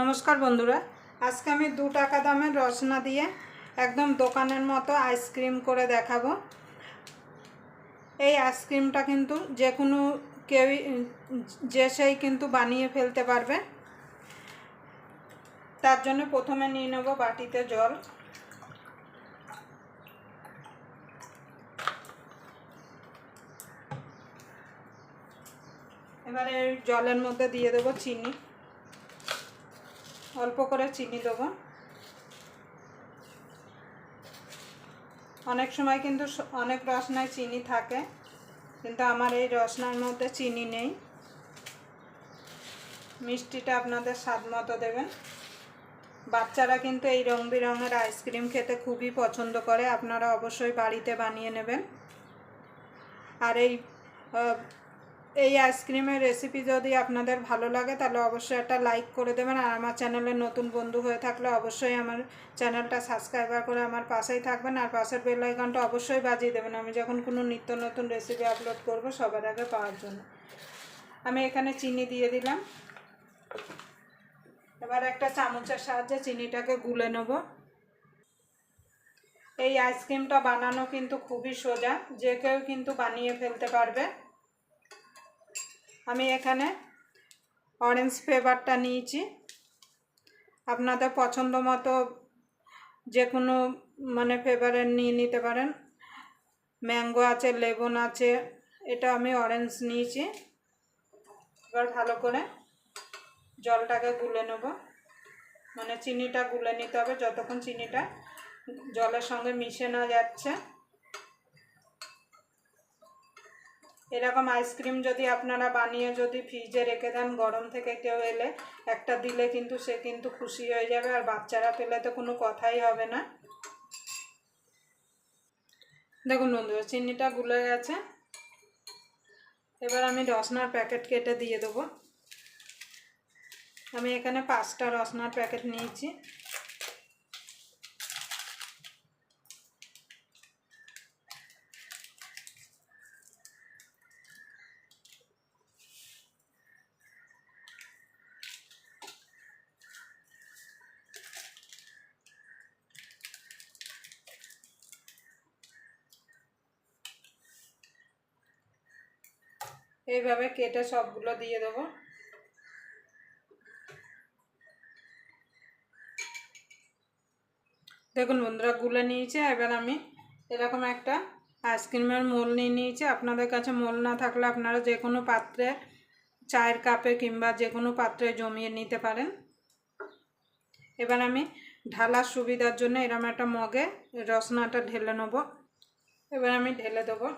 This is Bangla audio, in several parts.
নমস্কার বন্ধুরা, আজকে আমি দু টাকা দামের রসনা দিয়ে একদম দোকানের মতো আইসক্রিম করে দেখাবো। এই আইসক্রিমটা কিন্তু যে কোনো কেউই, যে সেই কিন্তু বানিয়ে ফেলতে পারবে। তার জন্য প্রথমে নিয়ে নেব বাটিতে জল। এবারে জলের মধ্যে দিয়ে দেবো চিনি। অল্প করে চিনি দেবো। অনেক সময় কিন্তু অনেক রসনায় চিনি থাকে, কিন্তু আমার এই রসনার মধ্যে চিনি নেই। মিষ্টিটা আপনাদের স্বাদ মতো দেবেন। বাচ্চারা কিন্তু এই রং বেরঙের আইসক্রিম খেতে খুবই পছন্দ করে, আপনারা অবশ্যই বাড়িতে বানিয়ে নেবেন। আর এই এই আইসক্রিমের রেসিপি যদি আপনাদের ভালো লাগে, তাহলে অবশ্যই একটা লাইক করে দেবেন। আর আমার চ্যানেলে নতুন বন্ধু হয়ে থাকলে অবশ্যই আমার চ্যানেলটা সাবস্ক্রাইবার করে আমার পাশেই থাকবেন। আর পাশের বেল আইকনটা অবশ্যই বাজিয়ে দেবেন। আমি যখন কোনো নিত্য নতুন রেসিপি আপলোড করব সবার আগে পাওয়ার জন্য। আমি এখানে চিনি দিয়ে দিলাম। এবার একটা চামচের সাহায্যে চিনিটাকে গুলে নেব। এই আইসক্রিমটা বানানো কিন্তু খুবই সোজা। যে কেউ কিন্তু বানিয়ে ফেলতে পারবে। আমি এখানে অরেঞ্জ ফ্লেভারটা নিয়েছি। আপনাদের পছন্দ মতো যে কোনো মানে ফ্লেভারের নিয়ে নিতে পারেন। ম্যাঙ্গো আছে, লেবুন আছে, এটা আমি অরেঞ্জ নিয়েছি। এবার ভালো করে জলটাকে গুলে নেব। মানে চিনিটা গুলে নিতে হবে, যতক্ষণ চিনিটা জলের সঙ্গে মিশে না যাচ্ছে। এরকম আইসক্রিম যদি আপনারা বানিয়ে যদি ফ্রিজে রেখে দেন, গরম থেকে কেউ এলে একটা দিলে কিন্তু সে কিন্তু খুশি হয়ে যাবে, আর বাচ্চারা পেলে তো কোনো কথাই হবে না। দেখুন বন্ধুরা, চিনিটা গুলে গেছে। এবার আমি রসনার প্যাকেট কেটে দিয়ে দেবো। আমি এখানে পাঁচটা রসনার প্যাকেট নিয়েছি। এইভাবে কেটে সবগুলো দিয়ে দেবো। দেখুন বন্ধুরা, গুলে নিয়েছে। এবার আমি এরকম একটা আইসক্রিমের মোল নিয়ে নিয়েছি। আপনাদের কাছে মোল না থাকলে আপনারা যে কোনো পাত্রে, চায়ের কাপে কিংবা যে কোনো পাত্রে জমিয়ে নিতে পারেন। এবার আমি ঢালার সুবিধার জন্য এরকম একটা মগে রসনাটা ঢেলে নেব। এবার আমি ঢেলে দেবো।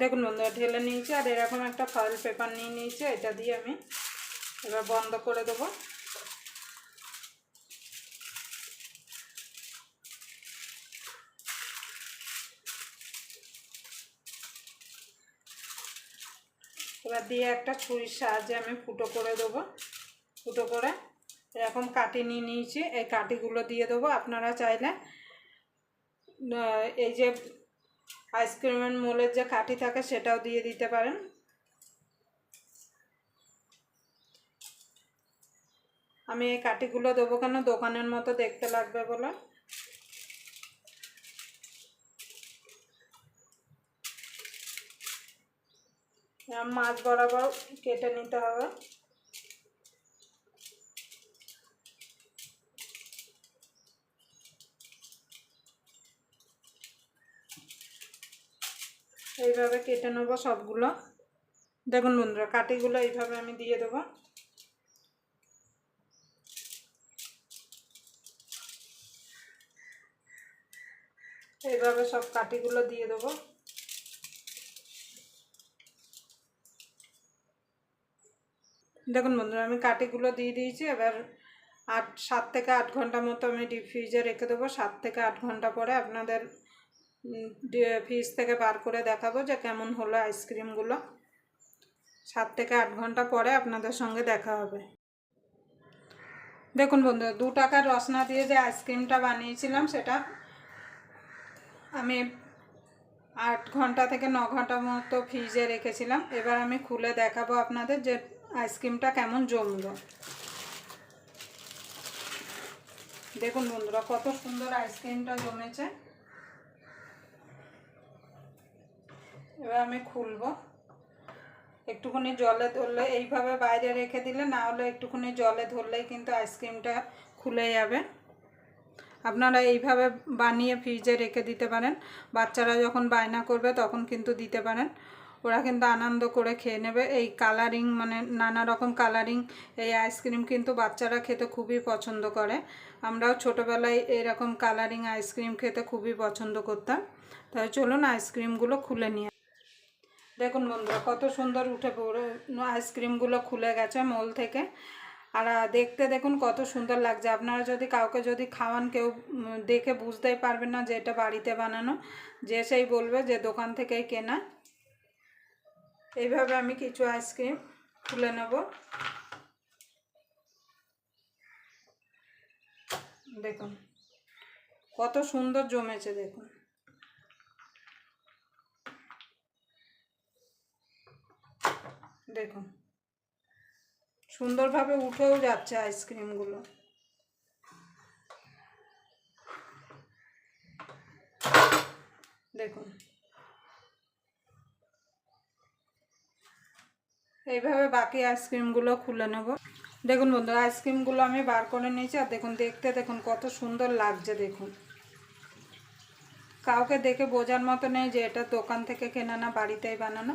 দেখুন বন্ধুরা, ঢেলে নিয়েছি, আর এরকম একটা ফয়েল পেপার নিয়ে নিয়েছি, এটা দিয়ে আমি এবার বন্ধ করে দেবো। এবার দিয়ে একটা ছুরির সাহায্যে আমি ফুটো করে দেবো। ফুটো করে এরকম কাটি নিয়ে নিয়েছি, এই কাটিগুলো দিয়ে দেবো। আপনারা চাইলে এই যে আইসক্রিমের মোলের যে কাঠি থাকে সেটাও দিয়ে দিতে পারেন। আমি এই কাঠিগুলো দেবো কেন? দোকানের মতো দেখতে লাগবে বলে। মাছ বরাবর কেটে নিতে হবে। এইভাবে কেটে নেব সবগুলো। দেখুন বন্ধুরা কাটিগুলো এইভাবে আমি দিয়ে দেবো। এইভাবে সব কাটিগুলো দিয়ে দেবো। দেখুন বন্ধুরা, আমি কাটিগুলো দিয়ে দিয়েছি, এবার আট, সাত থেকে আট ঘণ্টা মতো আমি ডিপ ফ্রিজে রেখে দেবো। সাত থেকে আট ঘণ্টা পরে আপনাদের ফ্রিজ থেকে বার করে দেখাবো যে কেমন হলো আইসক্রিমগুলো। সাত থেকে আট ঘণ্টা পরে আপনাদের সঙ্গে দেখা হবে। দেখুন বন্ধু দু টাকার রসনা দিয়ে যে আইসক্রিমটা বানিয়েছিলাম সেটা আমি আট ঘণ্টা থেকে ন ঘণ্টা মতো ফ্রিজে রেখেছিলাম। এবার আমি খুলে দেখাবো আপনাদের যে আইসক্রিমটা কেমন জমলো। দেখুন বন্ধুরা, কত সুন্দর আইসক্রিমটা জমেছে। এবার আমি খুলবো। একটুখানি জলে ধরলে, এইভাবে বাইরে রেখে দিলে, না হলে একটুখানি জলে ধরলেই কিন্তু আইসক্রিমটা খুলে যাবে। আপনারা এইভাবে বানিয়ে ফ্রিজে রেখে দিতে পারেন। বাচ্চারা যখন বায়না করবে, তখন কিন্তু দিতে পারেন। ওরা কিন্তু আনন্দ করে খেয়ে নেবে। এই কালারিং মানে নানা রকম কালারিং এই আইসক্রিম কিন্তু বাচ্চারা খেতে খুবই পছন্দ করে। আমরাও ছোটোবেলায় এরকম কালারিং আইসক্রিম খেতে খুবই পছন্দ করতাম। তাই চলুন আইসক্রিমগুলো খুলে নিয়ে দেখুন বন্ধুরা, কত সুন্দর উঠে পড়ে আইসক্রিমগুলো খুলে গেছে মোল থেকে। আর দেখতে দেখুন কত সুন্দর লাগছে। আপনারা যদি কাউকে যদি খাওয়ান, কেউ দেখে বুঝতেই পারবেন না যে এটা বাড়িতে বানানো। যে সেই বলবে যে দোকান থেকেই কেনা। এইভাবে আমি কিছু আইসক্রিম খুলে নেব। দেখুন, কত সুন্দর জমেছে, দেখুন। দেখুন। সুন্দরভাবে উঠেও যাচ্ছে আইসক্রিমগুলো দেখুন। এইভাবে বাকি আইসক্রিমগুলো খুলে নেব। দেখুন বন্ধুরা আইসক্রিমগুলো আমি বার করে নিয়েছি আর দেখুন, দেখতে দেখুন কত সুন্দর লাগছে দেখুন। কাউকে দেখে বোঝার মতো নেই যে এটা দোকান থেকে কেনা না বাড়িতেই বানানো।